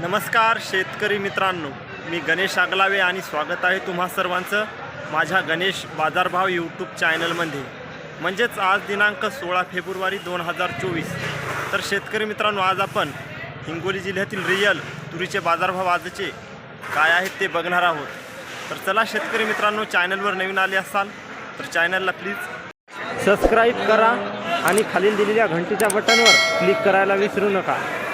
नमस्कार शेतकरी मित्रांनो मी गणेश आगलावे आणि स्वागत आहे तुम्हा सर्वांचं माझ्या गणेश बाजारभाव यूट्यूब चॅनलमध्ये. म्हणजेच आज दिनांक सोळा फेब्रुवारी दोन हजार चोवीस. तर शेतकरी मित्रांनो आज आपण हिंगोली जिल्ह्यातील रियल तुरीचे बाजारभाव आजचे काय आहेत ते बघणार आहोत. तर चला शेतकरी मित्रांनो चॅनलवर नवीन आले असाल तर चॅनलला प्लीज सबस्क्राईब करा आणि खालील दिलेल्या घंटीच्या बटनवर क्लिक करायला विसरू नका.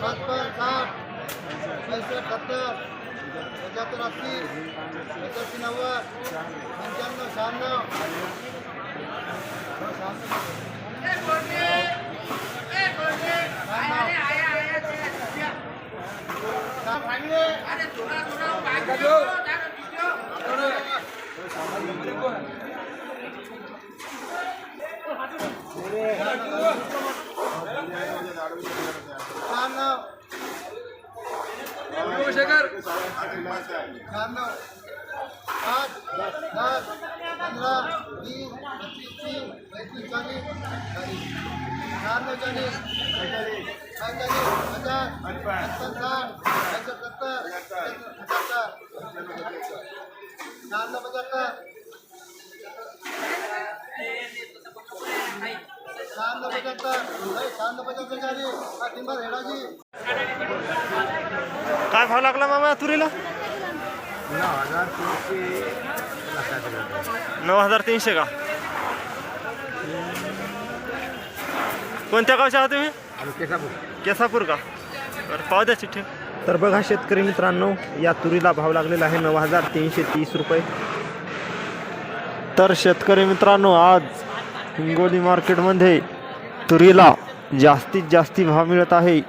છપ્પન સાઠ ત્રેસઠ સત્તર પંચોતેર અસી એકાસી નવ્વદ પંચાણું છાણું Yeah. शहाण्णव आठ दस पंधरा वीस पंचवीस तीस एकवीस चाळीस शहाण्णव चाळीस पंचेचाळीस पचास पंचावन्न साठ पंच्याहत्तर सत्तर पंच्याहत्तर शहाण्णव पंच्याहत्तर शहाण्णव पंच्याहत्तर शहाण्णव पंच्याहत्तर चाळीस हा टिंबर हेडाची काय भाव लागला मामा तुरीला? नऊ हजार तीनशे का? कोणत्या गावचे आहात तुम्ही? केसापूर का? बरं पाव द्या चिठ्ठी. तर बघा शेतकरी मित्रांनो या तुरीला भाव लागलेला आहे नऊ हजार तीनशे तीस रुपये. तर शेतकरी मित्रांनो आज हिंगोली मार्केटमध्ये तुरीला जास्तीत जास्ती भाव मिळत आहे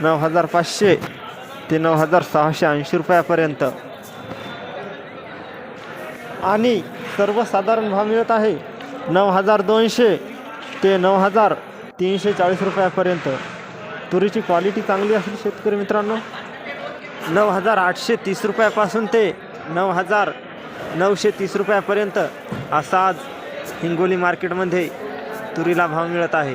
नऊ हजार पाचशे. ते नऊ हजार सहाशे ऐंशी रुपयापर्यंत. आणि सर्वसाधारण भाव मिळत आहे नऊ हजार दोनशे ते नऊ हजार तीनशे चाळीस रुपयापर्यंत. तुरीची क्वालिटी चांगली असेल शेतकरी मित्रांनो. नऊ हजार आठशे तीस रुपयापासून ते नऊ हजार नऊशे तीस रुपयापर्यंत असा आज हिंगोली मार्केटमध्ये तुरीला भाव मिळत आहे.